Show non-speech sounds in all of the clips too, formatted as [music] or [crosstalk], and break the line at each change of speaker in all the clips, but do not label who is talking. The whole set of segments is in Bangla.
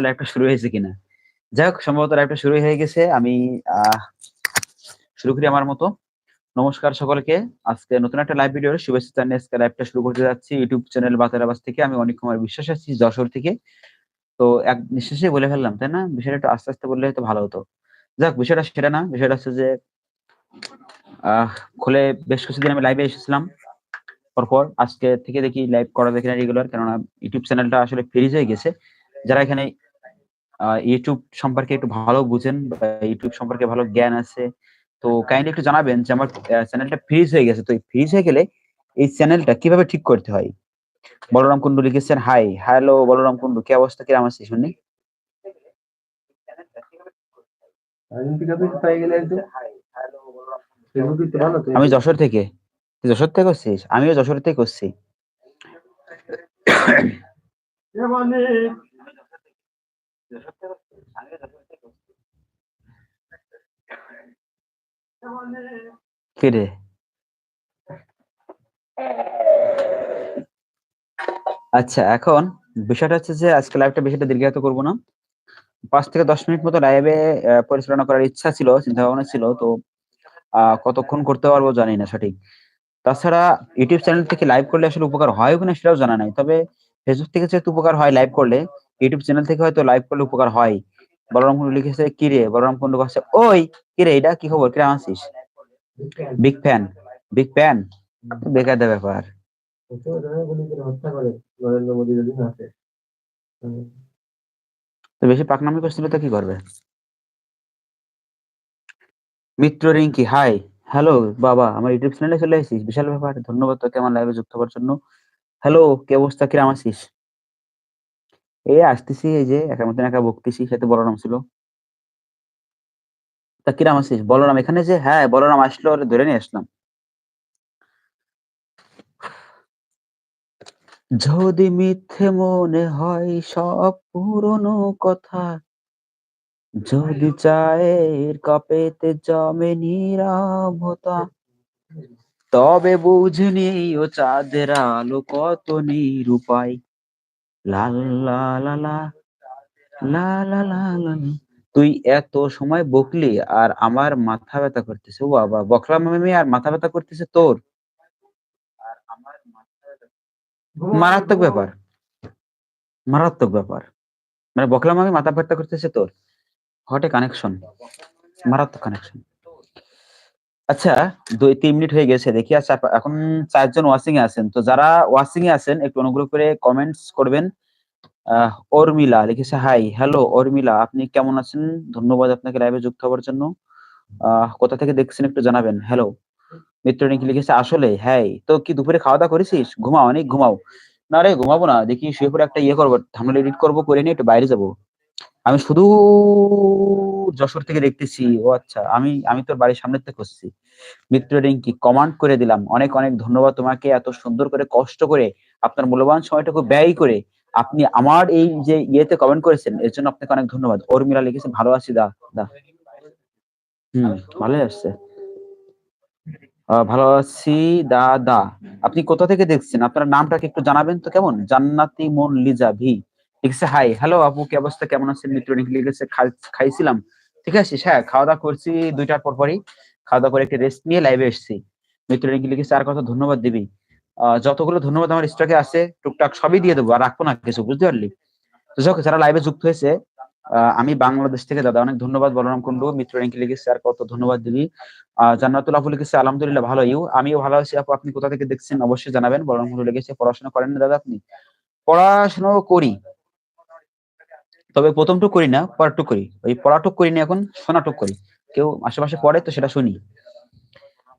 লাইভটা শুরু হয়েছে কিনা? যাই হোক, সম্ভবত লাইভটা শুরু হয়ে গেছে। আমি শুরু করি আমার মতো। নমস্কার সকলকে। আজকে নতুন একটা লাইভ ভিডিও শুভেচ্ছা জানিয়ে আজকে লাইভটা শুরু করতে যাচ্ছি ইউটিউব চ্যানেল বাতারাবাস থেকে। আমি অনেক কুমার বিশ্বাস আছি যশোর থেকে। তো এক নিঃশ্বাসে বলে ফেললাম, তাই না? বিষয়টা একটু আস্তে আস্তে বললে হয়তো ভালো হতো। যাক, বিষয়টা সেটা না। বিষয়টা হচ্ছে যে, আহ, খুলে বেশ কিছুদিন আমি লাইভে এসেছিলাম। পরপর আজকে থেকে দেখি লাইভ করা দেখি না রেগুলার কেননা ইউটিউব চ্যানেলটা আসলে ফ্রিজ হয়ে গেছে। যারা এখানে ইউটিউব সম্পর্কে একটু ভালো বুঝেন বা ইউটিউব সম্পর্কে ভালো জ্ঞান আছে। তো কাইন্ডলি একটু জানাবেন যে আমার চ্যানেলটা ফ্রিজ হয়ে গেছে। তো ফ্রিজ হয়ে গেলে এই চ্যানেলটা কীভাবে ঠিক করতে হয়? বলরাম কুন্ডু লিখেছেন হাই হ্যালো বলরাম কুন্ডু কি অবস্থা? কিরম আছে শুনি? আমি যশোর থেকে। যশোর থেকে করছিস আমিও যশোর থেকে করছি [coughs] কি রে আচ্ছা এখন বিষয়টা হচ্ছে যে আজকে লাইভটা বিষয়টা দীর্ঘায়িত করব না। পাঁচ থেকে দশ মিনিট মতো লাইভে পরিচালনা করার ইচ্ছা ছিল চিন্তা ভাবনা ছিল, তো কতক্ষণ করতে পারব জানি না সঠিক। তাছাড়া ইউটিউব চ্যানেল থেকে লাইভ করলে আসলে উপকার হয় কিনা সেটাও জানা নাই। তবে ফেসবুক থেকে যেহেতু উপকার হয় লাইভ করলে ইউটিউব চ্যানেল থেকে হয়তো লাইভ করলে উপকার হয়। বলরাম কুন্ডু লিখেছে, কি রে? বলরাম কুন্ডু কাছে ওই, কি রে? এটা কি খবর? কিরা আছিস? বিগ ফ্যান বিগ ফ্যান বেকার দা ব্যাপার। তো বেশি পাকনামি করছিল তো কি করবে? মিত্র রিঙ্কি হাই হ্যালো বাবা, আমার ইউটিউব চ্যানেলে চলে এসেছিস? বিশাল ব্যাপার, ধন্যবাদ তোকে আমার লাইভে যুক্ত হওয়ার জন্য। হ্যালো কি অবস্থা? কিরাম আছিস? এই আসতেছি, এই যে একা মতন একা বকতেছি সাথে বলরাম ছিল। তা কিরাম আছিস বলরাম, এখানে যে? হ্যাঁ বলরাম আসলো ধরে নিয়ে আসলাম। যদি মিথ্যে মনে হয় সব পুরনো কথা, যদি চায়ের কাপেতে জমে নীরবতা তবে বুঝনি ও চাঁদের আলো কত নিরুপায়। তুই এত সময় বকলি আর আমার মাথা ব্যথা করতেছে। ও বাবা, বকলাম আমি আর মাথা ব্যথা করতেছে তোর। মারাত্মক ব্যাপার। মারাত্মক ব্যাপার। মানে বকলাম আমি, মাথা ব্যথা করতেছে তোর। হটে কানেকশন মারাত্মক কানেকশন আচ্ছা দুই তিন মিনিট হয়ে গেছে, দেখি। আচ্ছা এখন চারজন ওয়াচিং এ আছেন। তো যারা ওয়াচিং এ আছেন, একটু অনুগ্রহ করে কমেন্টস করবেন। অর্মিলা লিখেছে হাই হ্যালো অর্মিলা, আপনি কেমন আছেন? ধন্যবাদ আপনাকে লাইভে যুক্ত হওয়ার জন্য। কোথা থেকে দেখছেন একটু জানাবেন। হ্যালো মিত্র কি লিখেছে, আসলে হ্যাঁ তো কি দুপুরে খাওয়া দাওয়া করেছিস? ঘুমাও, অনেক ঘুমাও। না রে, ঘুমাবো না, দেখি শুয়ে পরে একটা ইয়ে করব থামলে এডিট করব, করে নিয়ে একটু বাইরে যাব। আমি শুধু যশোর থেকে দেখতেছি। ও আচ্ছা আমি আমি তোর বাড়ির সামনে থেকে করছি মিত্র রিঙ্কি কমান্ড করে দিলাম। অনেক অনেক ধন্যবাদ তোমাকে এত সুন্দর করে, কষ্ট করে, আপনার মূল্যবান সময়টুকু ব্যয় করে আপনি আমার এই যে ইয়েতে কমেন্ট করেছেন, এর জন্য আপনাকে অনেক ধন্যবাদ। মিলা লিখেছে, ভালো আছি, দা দা। হম, ভালোই আসছে। ভালো আছি, দা দা। আপনি কোথা থেকে দেখছেন? আপনার নামটাকে একটু জানাবেন তো কেমন? জান্নাতি মন লিজা ভি লিখছে হাই হ্যালো আপু, কি অবস্থা? কেমন আছেন? মিত্র লিখেছে খাইছিলাম। ঠিক আছে হ্যাঁ খাওয়া দাওয়া করছি দুইটার পর পরই খাওয়া দাওয়া করে একটু রেস্ট নিয়ে লাইভে এসেছি। মিত্র লিখেছে আর কথা ধন্যবাদ দিবি? যতগুলো ধন্যবাদ আমার স্টকে আছে, টুকটাক সবই দিয়ে দেবো, আর রাখব না কিছু, বুঝতে পারলি? তো যাক যারা লাইভে যুক্ত হয়েছে আমি বাংলাদেশ থেকে, দাদা, অনেক ধন্যবাদ, বলরাম কুন্ডু মিত্র র্যাঙ্কি লিখেছে আর কত ধন্যবাদ দিবি? জান্নাতুল আপু লিখেছে আলহামদুলিল্লাহ ভালো, ইউ, আমিও ভালো আছি আপু, আপনি কোথা থেকে দেখছেন? অবশ্যই জানাবেন, বলরাম কুন্ডু লিখেছে পড়াশোনা করেন না দাদা আপনি? পড়াশোনা করি। তবে প্রথমটুক করি না পড়াটুক করি। ওই পড়াটুক করি না এখন শোনাটুক করি। কেউ আশেপাশে পড়ে তো সেটা শুনি।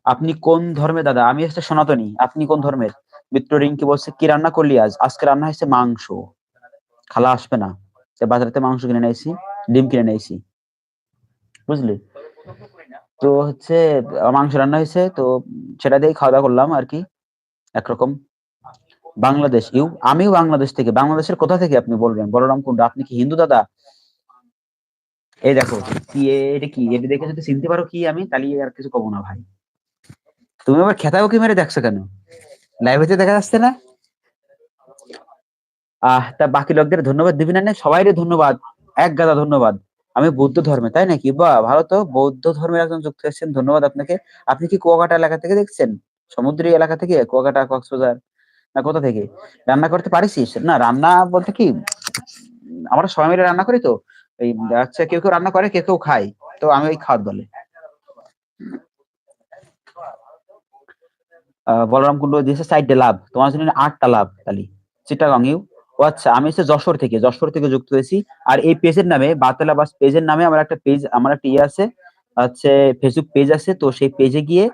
আপনি কোন ধর্মের দাদা? আমি হচ্ছে সনাতনী, আপনি কোন ধর্মের? মিত্র রিঙ্কি বলছে, কি রান্না করলি আজ? আজকে রান্না হয়েছে মাংস। খালা আসবে না। বাজারেতে মাংস কিনে নিয়েছি ডিম কিনে নিয়েছি বুঝলি? তো হচ্ছে, মাংস রান্না হয়েছে, তো সেটা দিয়ে খাওয়া দাওয়া করলাম আর কি। একরকম। বাংলাদেশ, ইউ, আমিও বাংলাদেশ থেকে। বাংলাদেশের কোথা থেকে আপনি বলবেন? বলরাম কুন্ড, আপনি কি হিন্দু দাদা? এই দেখো, কি এটা কি? এটা দেখে যদি চিনতে পারো কি আমি, তাহলে আর কিছু কব না ভাই। তুমি আবার খেতাও কি মেরে দেখছ কেন? লাইভেতে দেখা যাচ্ছে না? আহ, তা বাকি লোকদের ধন্যবাদ দিবি না? সবাইরে ধন্যবাদ। এক গাদা ধন্যবাদ। আমি বৌদ্ধ ধর্মে, তাই নাকি? বাহ, ভালো তো। বৌদ্ধ ধর্মের একজন যুক্ত এসেছেন, ধন্যবাদ আপনাকে। আপনি কি কুয়াকাটা এলাকা থেকে দেখছেন? সমুদ্রী এলাকা থেকে? কুয়াকাটা, কক্সবাজার? না, কোথা থেকে? রান্না করতে পারিস না, রান্না বলতে কি, আমরা সবাই মিলে রান্না করি তো। এই আচ্ছা কেউ কেউ রান্না করে, কেউ কেউ খায়। তো আমি ওই খাওয়ার দলে। বলরাম কুন্ডু দিয়েছে সাইডে লাভ। তোমার জন্য আটটা লাভ, তালি। চিটাগং ইউ। ও আচ্ছা আমি হচ্ছে যশোর থেকে। যশোর থেকে যুক্ত হয়েছি। আর এই পেজের নামে বাতেলা পেজের নামে আমার একটা পেজ, আমার একটা ইয়ে আছে। হচ্ছে ফেসবুক পেজ আছে। তো সেই পেজে গিয়ে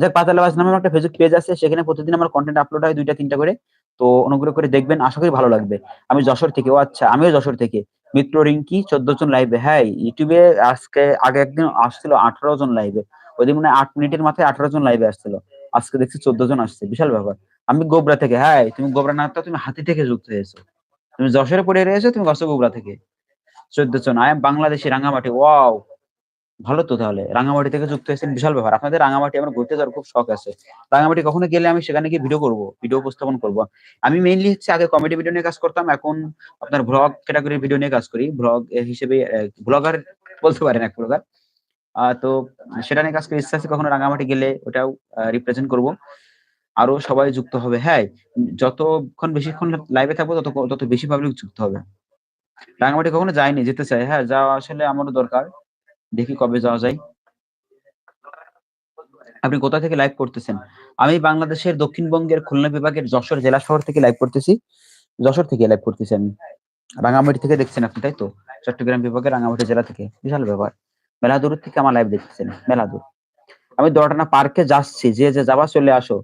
যাক বাতেলা বাস নামে একটা ফেসবুক পেজ আছে, সেখানে প্রতিদিন আমার কন্টেন্ট আপলোড হয় দুইটা, তিনটা করে। তো অনুগ্রহ করে দেখবেন, আশা করি ভালো লাগবে। আমি যশোর থেকে, ও আচ্ছা আমিও যশোর থেকে। মিত্র রিঙ্কি, চোদ্দ জন লাইভে হ্যাঁ ইউটিউবে আজকে, আগে একদিন আসছিল আঠারো জন লাইভে ওই দিন মানে আট মিনিটের মাথায় আঠারো জন লাইভে আসছিল। আজকে দেখছি চোদ্দ জন আসছে, বিশাল ব্যাপার। আমি গোবরা থেকে হ্যাঁ তুমি গোবরা না তুমি হাতি থেকে যুক্ত হয়েছো। তুমি যশোরে পড়ে রয়েছো, তুমি গোবরা থেকে। চোদ্দ জন, I am Bangladeshi Rangamati, wow. ভালো তো তাহলে? রাঙামাটি থেকে যুক্ত হয়েছেন বিশাল ব্যাপার। আপনাদের রাঙামাটি আমার ঘুরতে যাওয়ার খুব শখ আছে। রাঙামাটি কখনো গেলে আমি সেখানে গিয়ে ভিডিও করব ভিডিও উপস্থাপন করব। আমি মেইনলি হচ্ছে আগে কমেডি ভিডিও নিয়ে কাজ করতাম, এখন আপনার ব্লগ ক্যাটাগরির ভিডিও নিয়ে কাজ করি। ব্লগ হিসেবে ব্লগার বলতে পারেন এক প্রকার। তো সেটা নিয়ে কাজ করি। ইচ্ছা আছে কখনো রাঙামাটি গেলে ওটাও রিপ্রেজেন্ট করব। আরও সবাই যুক্ত হবে। হ্যাঁ যতক্ষণ বেশিক্ষণ লাইভে থাকব, তত তত বেশি পাবলিক যুক্ত হবে। রাঙামাটি কখনো যায়নি, যেতে চাই হ্যাঁ যাওয়া আসলে আমারও দরকার। দেখি কবে যাওয়া যায়। আপনি কোথা থেকে লাইভ করতেছেন? আমি বাংলাদেশের দক্ষিণবঙ্গের খুলনা বিভাগের যশোর জেলা শহর থেকে লাইভ করতেছি। যশোর থেকে লাইভ করতেছি আমি। রাঙামাটি থেকে দেখছেন আপনি, তাই তো? চট্টগ্রাম বিভাগের রাঙামাটি জেলা থেকে। বিশাল ব্যাপার। মেলা দূর থেকে আমার লাইভ দেখতেছেন মেলা দূর আমি দোটানা পার্কে যাচ্ছি, যে যে যাবা চলে আসো।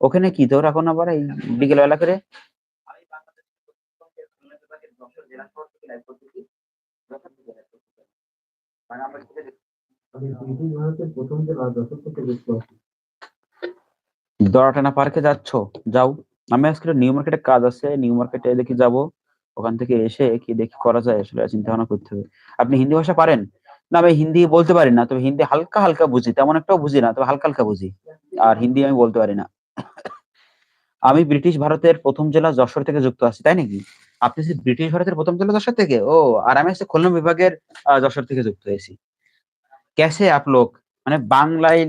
ওখানে কি তোর এখন আবার এই বিকেল বেলা করে? দড়াটানা পার্কে যাচ্ছ? যাও। আমি আজকে নিউ মার্কেটে কাজ আছে নিউ মার্কেটে দেখি যাব। ওখান থেকে এসে কি দেখি করা যায় আসলে চিন্তা ভাবনা করতে হবে। আপনি হিন্দি ভাষা পারেন? না আমি হিন্দি বলতে পারি না তবে হিন্দি হালকা হালকা বুঝি। তেমন একটাও বুঝি না তবে হালকা হালকা বুঝি। আর হিন্দি আমি বলতে পারি না। আমি ব্রিটিশ ভারতের প্রথম জেলা যশোর থেকে যুক্ত আছি তাই নাকি? আপনি যে ব্রিটিশ ভারতের প্রথম জেলা যশোর থেকে ও আর আমি হচ্ছে খুলনা বিভাগের যশোর থেকে যুক্ত হয়েছি। ক্যাসে আপলোক মানে বাংলায়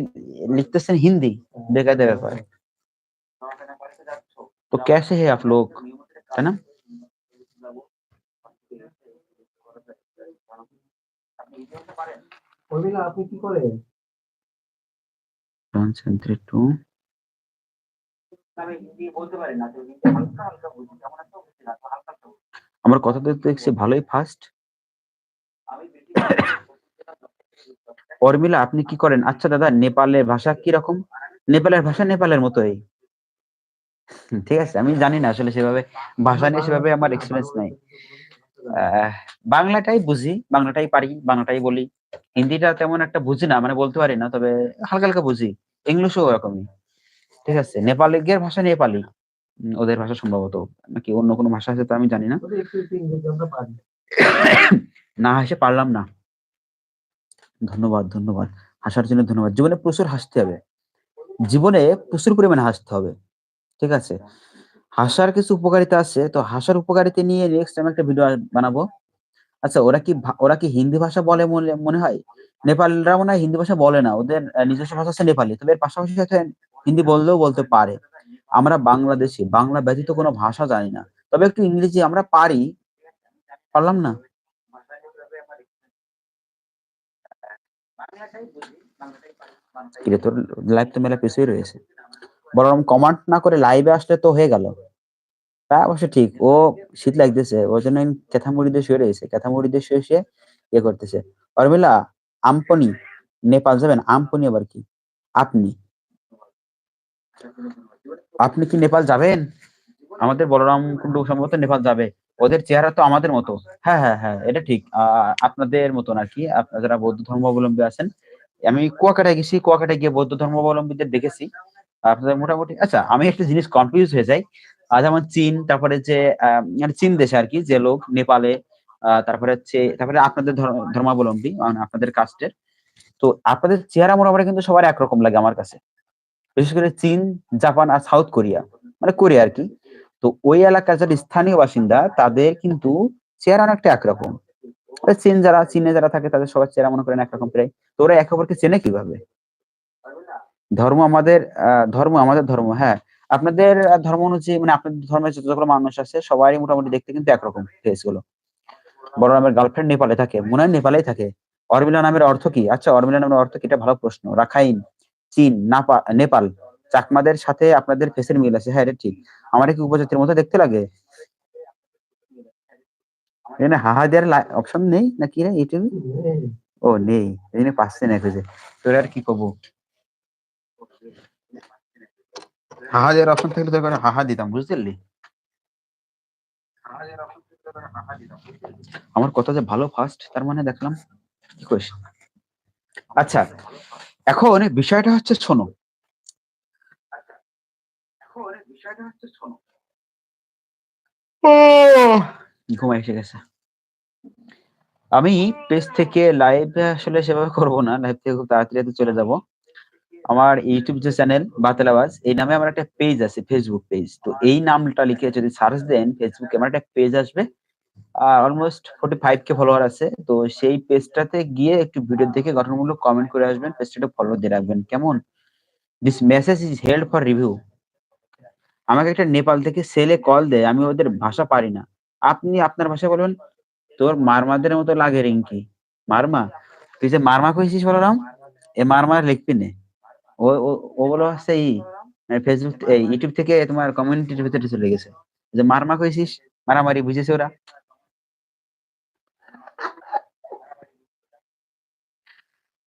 লিখতেছেন হিন্দি বেকাদের ব্যাপার। তো ক্যাসে হে আপলোক তাই না?
আপনি কি করেন?
টু আমার কথা তো দেখছি ভালোই ফাস্ট অর্মিলা আপনি কি করেন? আচ্ছা দাদা নেপালের ভাষা কি রকম নেপালের ভাষা নেপালের মতোই। ঠিক আছে আমি জানি না আসলে সেভাবে ভাষা নিয়ে সেভাবে আমার এক্সপিরিয়েন্স নাই। আহ, বাংলাটাই বুঝি বাংলাটাই পারি বাংলাটাই বলি। হিন্দিটা তেমন একটা বুঝি না মানে বলতে পারি না তবে হালকা হালকা বুঝি। ইংলিশও ওরকমই। ঠিক আছে নেপালিগের ভাষা নেপালি। ওদের ভাষা সম্ভবত। নাকি অন্য কোনো ভাষা আছে তো আমি জানি না। [coughs] না হেসে পারলাম না। ধন্যবাদ ধন্যবাদ। হাসার জন্য ধন্যবাদ। জীবনে প্রচুর হাসতে হবে। জীবনে প্রচুর পরিমাণে হাসতে হবে। ঠিক আছে? হাসার কিছু উপকারিতা আছে। তো হাসার উপকারিতা নিয়ে নেক্সট আমি একটা ভিডিও বানাবো। আচ্ছা ওরা কি ওরা কি হিন্দি ভাষা বলে মনে হয়? নেপালরা মনে হয় হিন্দি ভাষা বলে না। ওদের নিজস্ব ভাষা আছে নেপালি। তবে এর পাশাপাশি হিন্দি বললেও বলতে পারে। আমরা বাংলাদেশি, বাংলা ব্যতীত কোনো ভাষা জানি না। তবে একটু ইংরেজি আমরা পারি। পারলাম না? তোর লাইভ তো মেলা পিছিয়ে রয়েছে। বরং কমেন্ট না করে লাইভে আসলে তো হয়ে গেল। তা অবশ্য ঠিক, ও শীত লাগতেছে ওই জন্য ক্যাথামুড়ি দিয়ে শুয়ে রয়েছে। ক্যাথামুড়ি দিয়ে শুয়ে শুয়ে ইয়ে করতেছে। অরমিলা, আমপনি, নেপাল যাবেন? আমপনি আবার কি? আপনি। আপনি কি নেপাল যাবেন? আমাদের বলরাম কুন্ডু সম্ভবত নেপাল যাবে। ওদের চেহারা তো আমাদের মতো। হ্যাঁ হ্যাঁ হ্যাঁ এটা ঠিক। আপনাদের মতন আর কি। আপনারা যারা বৌদ্ধ ধর্মাবলম্বী আছেন, আমি কুয়াকাটায় গেছি, কুয়াকাটায় গিয়ে বৌদ্ধ ধর্মাবলম্বীদের দেখেছি। আপনাদের মোটামুটি আচ্ছা আমি একটা জিনিস কনফিউজ হয়ে যাই। আজ আমার চীন, তারপরে যে মানে চীন দেশে আর কি, যে লোক নেপালে তারপরে হচ্ছে, তারপরে আপনাদের ধর্ম- ধর্মাবলম্বী মানে আপনাদের কাস্টের তো আপনাদের চেহারা মোটামুটি কিন্তু সবার একরকম লাগে আমার কাছে। বিশেষ করে চীন, জাপান আর সাউথ কোরিয়া মানে কোরিয়া আর কি। তো ওই এলাকার যারা স্থানীয় বাসিন্দা, তাদের কিন্তু চেহারা অনেকটা একরকম। চীন যারা, চীনে যারা থাকে, তাদের সবার চেহারা মনে করেন একরকম প্রায়। তো ওরা একে অপরকে চেনে কীভাবে? ধর্ম আমাদের ধর্ম আমাদের ধর্ম হ্যাঁ। আপনাদের ধর্ম অনুযায়ী মানে আপনাদের ধর্মের যতগুলো মানুষ আছে সবাই মোটামুটি দেখতে কিন্তু একরকম ফেসগুলো বড় নামের গার্লফ্রেন্ড নেপালে থাকে মনে হয় নেপালেই থাকে। অরমিলা নামের অর্থ কি? আচ্ছা অর্মিলা নামের অর্থ কি? এটা ভালো প্রশ্ন। রাখাইন। চীন, নাপা, নেপাল, চাকমাদের সাথে আপনাদের ফেসের মিল আছে। হ্যাঁ এটা ঠিক। আমার কি উপজাতির মতো দেখতে লাগে? এখানে হাহা দেওয়ার অপশন নেই না কি রে ইউটিউবে ও, নেই। এই জন্য পাচ্ছে না খুঁজে। তোর আর কি কব? হাহা দেওয়ার অপশন থাকলে তোর হাহা দিতাম, বুঝতে পারলি? আমার কথা যে ভালো ফার্স্ট তার মানে দেখলাম কি করিস আচ্ছা এখন বিষয়টা হচ্ছে শোনো। এখন বিষয়টা হচ্ছে শোনো। ঘুমাই এসে গেছে। আমি পেজ থেকে লাইভ আসলে সেভাবে করব না লাইভ থেকে খুব তাড়াতাড়ি চলে যাব। আমার ইউটিউব যে চ্যানেল বাতেল আওয়াজ এই নামে আমার একটা পেজ আছে ফেসবুক পেজ তো এই নামটা লিখে যদি সার্চ দেন ফেসবুকে আমার একটা পেজ আসবে। Almost forty five K follower আছে। তো সেই পেজটাতে গিয়ে একটু ভিডিও দেখে গঠনমূলক কমেন্ট করে আসবেন পেজটা ফলো দিয়ে রাখবেন। কেমন? This message is held for review আমাকে একটা নেপাল থেকে সেলে কল দেয়, আমি ওদের ভাষা পারি না। আপনি আপনার ভাষায় বলবেন, তোর মারমাদের মতো লাগে রিঙ্কি। মারমা? তুই যে মারমা কইছিস, বলরাম? এ মারমা লিখবি নে। ও, ও- বলো এই ফেসবুক এই ইউটিউব থেকে তোমার কমিউনিটির ভিতরে চলে গেছে। যে মারমা কইছিস, মারামারি বুঝেছে ওরা?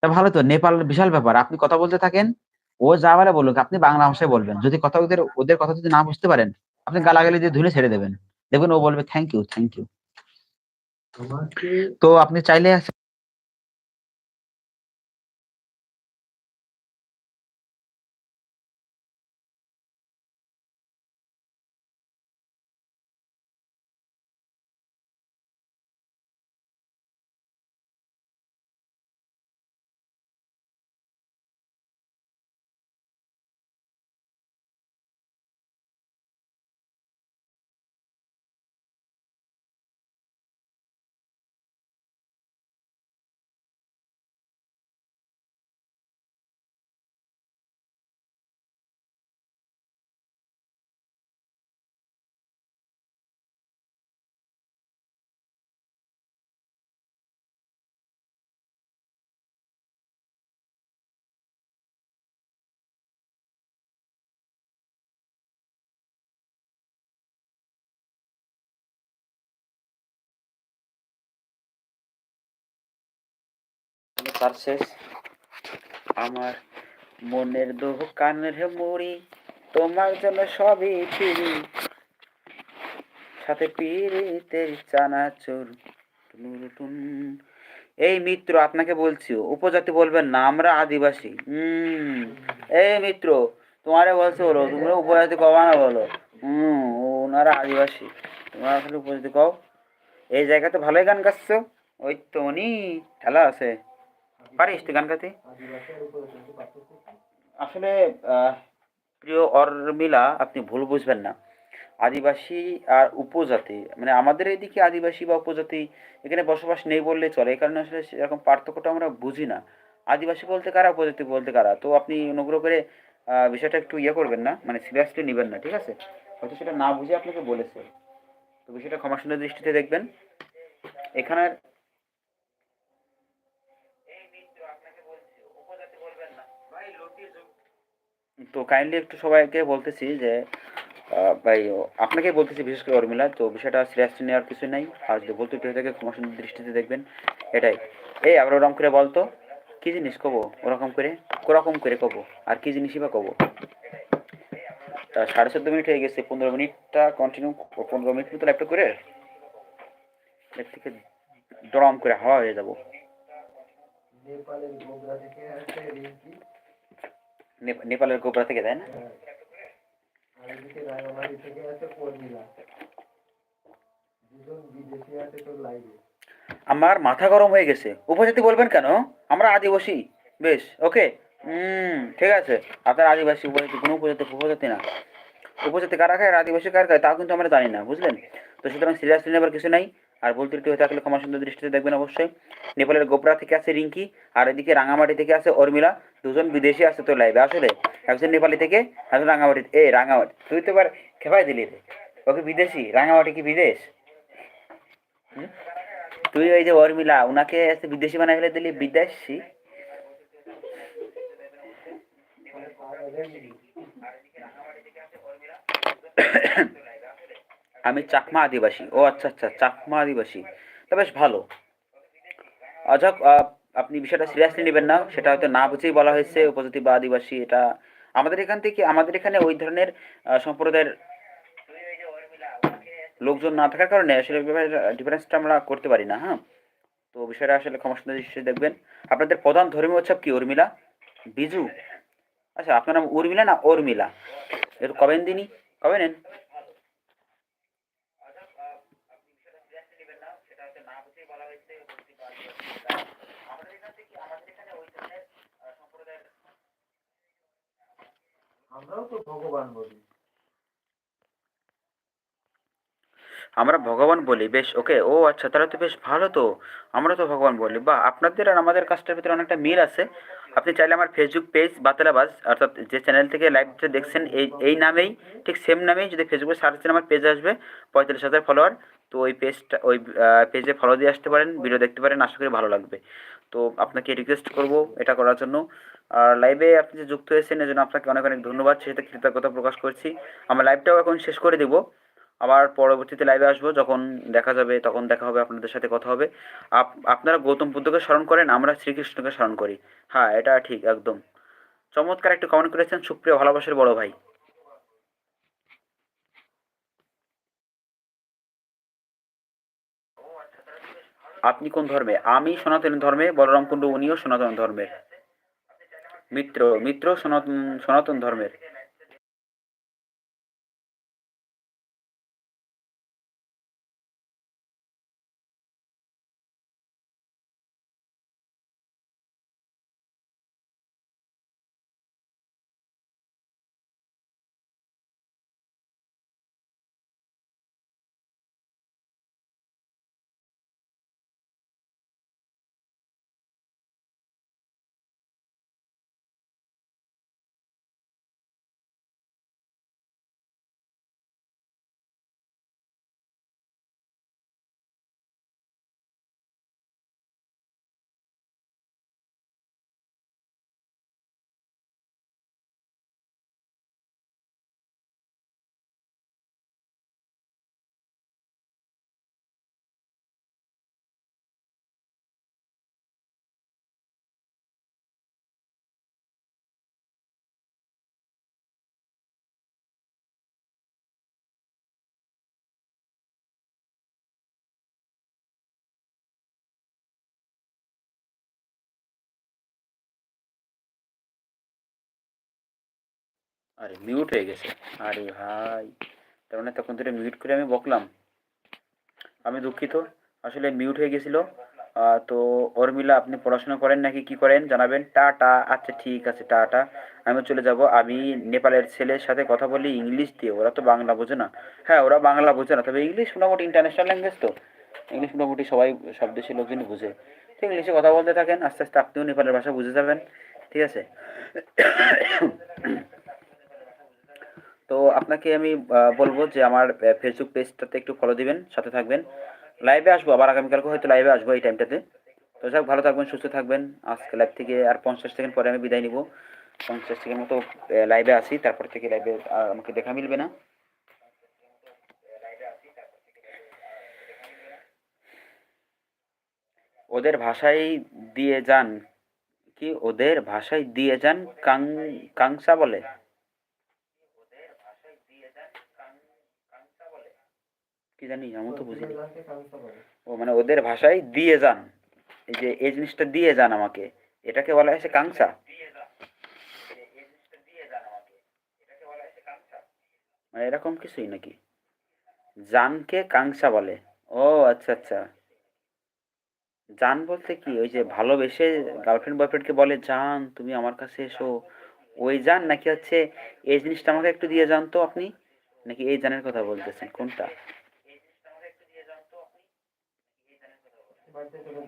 তা ভালো তো নেপাল বিশাল ব্যাপার আপনি কথা বলতে থাকেন ও যা বলে বলুক আপনি বাংলা ভাষায় বলবেন। যদি কথা ওদের ওদের কথা যদি না বুঝতে পারেন আপনি গালাগালি দিয়ে ধুলে ছেড়ে দেবেন। দেখবেন ও বলবে থ্যাংক ইউ থ্যাংক ইউ তো আপনি চাইলে তার শেষ আমার মনের দোকানের মুড়ি, তোমার জন্য সবই ফিরি। সাথে টুনুরুটুন। এই মিত্র, আপনাকে বলছি, উপজাতি বলবেন না, আমরা আদিবাসী। হম, এই মিত্র, তোমারে বলছে বলো তোমরা উপজাতি কবা না বলো। হম, ওনারা আদিবাসী, তোমরা আসলে উপজাতি কও। এই জায়গাতে ভালোই গান গাচ্ছো? ওই তো উনি খেলা আছে। পারিস তুই গান গাইতে? আসলে প্রিয় অর্মিলা, আপনি ভুল বুঝবেন না। আদিবাসী আর উপজাতি মানে আমাদের এইদিকে আদিবাসী বা উপজাতি এখানে বসবাস নেই বললে চলে, এই কারণে আসলে সেরকম পার্থক্যটা আমরা বুঝি না। আদিবাসী বলতে কারা, উপজাতি বলতে কারা? তো আপনি অনুগ্রহ করে বিষয়টা একটু ইয়ে করবেন না মানে সিরিয়াসলি নেবেন না, ঠিক আছে? হয়তো সেটা না বুঝে আপনাকে বলেছে। তো বিষয়টা ক্ষমাসুন্দর দৃষ্টিতে দেখবেন। এখানে তো কাইন্ডলি একটু সবাইকে বলতেছি যে ভাই আপনাকে বলতেছি বিশেষ করে উর্মিলা তো বিষয়টা সিরিয়াসলি নেওয়ার কিছু নাই। আর যদি বলতে পেরে থাকে ক্ষমা সুন্দর দৃষ্টিতে দেখবেন। এটাই। এই, আবার ওরকম করে বলতো, কি জিনিস কব? ওরকম করে ওরকম করে কব? আর কি জিনিসই বা কব? তা সাড়ে চোদ্দ মিনিট হয়ে গেছে, পনেরো মিনিটটা কন্টিনিউ পনেরো মিনিট মতো ল্যাপটপ করে থেকে ডরম করে হাওয়া হয়ে যাব।
নেপালের থেকে
নেপালের গোবরা থেকে, তাই না? আমার মাথা গরম হয়ে গেছে। উপজাতি বলবেন কেন? আমরা আদিবাসী। বেশ, ওকে। হুম ঠিক আছে। আপনার আদিবাসী উপজাতি, কোনো উপজাতি উপজাতি না। উপজাতি কারা খায়? আর আদিবাসী কারা খায়? তাও কিন্তু আমরা জানি না, বুঝলেন? তো সুতরাং সিরিয়াসলি নেবার কিছু নাই। আর ভুল ত্রুটি হয়ে থাকলে ক্ষমা সুন্দর দৃষ্টিতে দেখবেন অবশ্যই নেপালের গোপরা থেকে আছে রিঙ্কি আর এদিকে রাঙামাটি থেকে আছে অর্মিলা দুজন বিদেশি আছে তো লাইভে আসলে একজন নেপালি থেকে একজন রাঙামাটি এ রাঙামাটি তুই তো এবার খেপাই দিলি রে ওকে বিদেশি রাঙামাটি কি বিদেশ? তুই ওই যে অর্মিলা ওনাকে বিদেশি বানাই ফেলে দিলি বিদেশি আমি চাকমা আদিবাসী। ও আচ্ছা আচ্ছা চাকমা আদিবাসী। তা বেশ ভালো। আচ্ছা আপনি বিষয়টা সিরিয়াসলি নেবেন না। সেটা হয়তো না বুঝেই বলা হয়েছে উপজাতি বা আদিবাসী। এটা আমাদের এখান থেকে, আমাদের এখানে ওই ধরনের সম্প্রদায়ের লোকজন না থাকার কারণে আসলে ডিফারেন্সটা আমরা করতে পারি না হ্যাঁ? তো বিষয়টা আসলে ক্ষমা দৃষ্টিতে দেখবেন। আপনাদের প্রধান ধর্মীয় উৎসব কি উর্মিলা? বিজু? আচ্ছা আপনার নাম উর্মিলা না উর্মিলা একটু কবেন দিনই কবে নেন?
আমরাও তো ভগবান বলি।
আমরা ভগবান বলি বেশ ওকে ও আচ্ছা তাহলে তো বেশ ভালো তো। আমরা তো ভগবান বলি। বা আপনাদের আর আমাদের কাজটার ভিতরে অনেকটা মিল আছে। আপনি চাইলে আমার ফেসবুক পেজ বাতেলাবাজ অর্থাৎ যে চ্যানেল থেকে লাইভটা দেখছেন এই এই নামেই ঠিক সেম নামেই যদি ফেসবুকে সার্চ দিন আমার পেজ আসবে পঁয়তাল্লিশ হাজার ফলোয়ার তো ওই পেজটা, ওই পেজে ফলো দিয়ে আসতে পারেন ভিডিও দেখতে পারেন, আশা করি ভালো লাগবে। তো আপনাকে রিকোয়েস্ট করব এটা করার জন্য। আর লাইভে আপনি যে যুক্ত হয়েছেন, এজন্য আপনাকে অনেক অনেক ধন্যবাদ। সেটা কৃতজ্ঞতা প্রকাশ করছি। আমার লাইভটাও এখন শেষ করে দিব। আবার পরবর্তীতে লাইভে আসব, যখন দেখা যাবে, তখন দেখা হবে, আপনাদের সাথে কথা হবে। আপ- আপনারা গৌতম বুদ্ধকে স্মরণ করেন, আমরা শ্রীকৃষ্ণকে স্মরণ করি। হ্যাঁ এটা ঠিক, একদম। চমৎকার একটু কমেন্ট করেছেন সুপ্রিয়, ভালোবাসার বড় ভাই। আপনি কোন ধর্মে? আমি সনাতন ধর্মে বলরাম কুণ্ডু উনিও সনাতন ধর্মের মিত্র মিত্র সনাতন সনাতন ধর্মের। আরে মিউট হয়ে গেছে। আরে ভাই, তার মানে তখন ধরে মিউট করে আমি বকলাম। আমি দুঃখিত, আসলে মিউট হয়ে গেছিল। তো অর্মিলা, আপনি পড়াশোনা করেন নাকি? কি করেন? জানাবেন। টাটা আচ্ছা ঠিক আছে, টাটা। আমি চলে যাব। আমি নেপালের ছেলের সাথে কথা বলি ইংলিশ দিয়ে। ওরা তো বাংলা বোঝে না। হ্যাঁ ওরা বাংলা বোঝে না। তবে ইংলিশ মোটামুটি ইন্টারন্যাশনাল ল্যাঙ্গুয়েজ তো। ইংলিশ মোটামুটি সবাই, সব দেশের লোকজনই বুঝে। তো ইংলিশে কথা বলতে থাকেন। আস্তে আস্তে আপনিও নেপালের ভাষা বুঝে যাবেন। ঠিক আছে? তো আপনাকে আমি বলব যে আমার ফেসবুক পেজটাতে একটু ফলো দিবেন, সাথে থাকবেন। লাইভে আসব, আবার আগামীকালকে হয়তো লাইভে আসব এই টাইমটাতে তো যাক, ভালো থাকবেন, সুস্থ থাকবেন। আজকে লাইভ থেকে আর পঞ্চাশ সেকেন্ড পরে আমি বিদায় নিব। পঞ্চাশ সেকেন্ড মতো লাইভে আসি তারপর থেকে লাইভে আর আমাকে দেখা মিলবে না। ওদের ভাষায় দিয়ে যান, কি? ওদের ভাষায় দিয়ে যান, কাং, কাংসা বলে? কি জানি আমি তো বুঝিনি। ও মানে ওদের ভাষায় দিয়ে যান। এই যে এই জিনিসটা দিয়ে যান আমাকে। এটাকে বলা হয়েছে কাংসা মানে এরকম কিছুই নাকি? জানকে কাংসা বলে। ও আচ্ছা আচ্ছা। জান বলতে কি? ওই যে ভালোবেসে গার্লফ্রেন্ড বয়ফ্রেন্ডকে বলে জান তুমি আমার কাছে এসো। ওই জান নাকি হচ্ছে এই জিনিসটা আমাকে একটু দিয়ে যান তো আপনি? নাকি এই জানের কথা বলতেছেন? কোনটা?
বাড়িতে চলে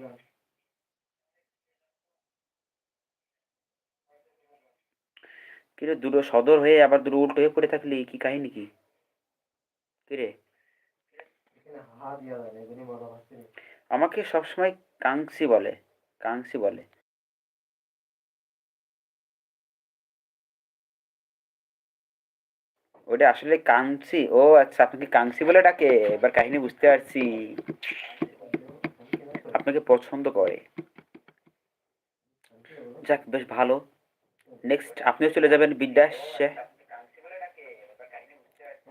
কিরে, দুটো সদর হয়ে আবার দুটো উল্টো হয়ে পড়ে থাকলি, কি কাহিনী কি? কিরে। আমাকে সবসময় কাংসি বলে কাংসি বলে। ওটা আসলে কাংসি? ও আচ্ছা আপনাকে কাংসি বলে ডাকে, এবার কাহিনী বুঝতে পারছি। আপনাকে পছন্দ করে। যাক, বেশ ভালো। নেক্সট আপনিও চলে যাবেন বিদ্যাসে।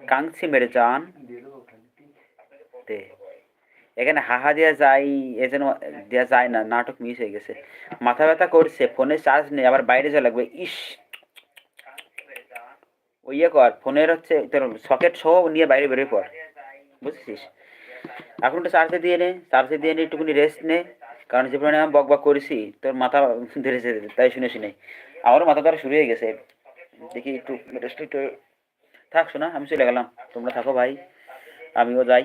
কাংসি মেরে যান। এখানে হাহা দেওয়া যায়, এ যেন দেওয়া যায় না, নাটক মিস হয়ে গেছে। মাথা ব্যথা করছে, ফোনে চার্জ নেই, আবার বাইরে যাওয়া লাগবে। ইস! ওই ইয়ে কর, ফোনের হচ্ছে, তোর সকেট সহ নিয়ে বাইরে বেরোয় পর। বুঝছিস? এখন একটু চার্জে দিয়ে নে চার্জে দিয়ে নে, একটুখানি রেস্ট নে। কারণ যে পরিমাণে আমি বক বক করেছি, তোর মাথা ধরেছে তাই শুনে শুনে আমারও মাথা ধরা শুরু হয়ে গেছে। দেখি একটু রেস্ট একটু থাক শোনা আমি চলে গেলাম। তোমরা থাকো ভাই, আমিও যাই।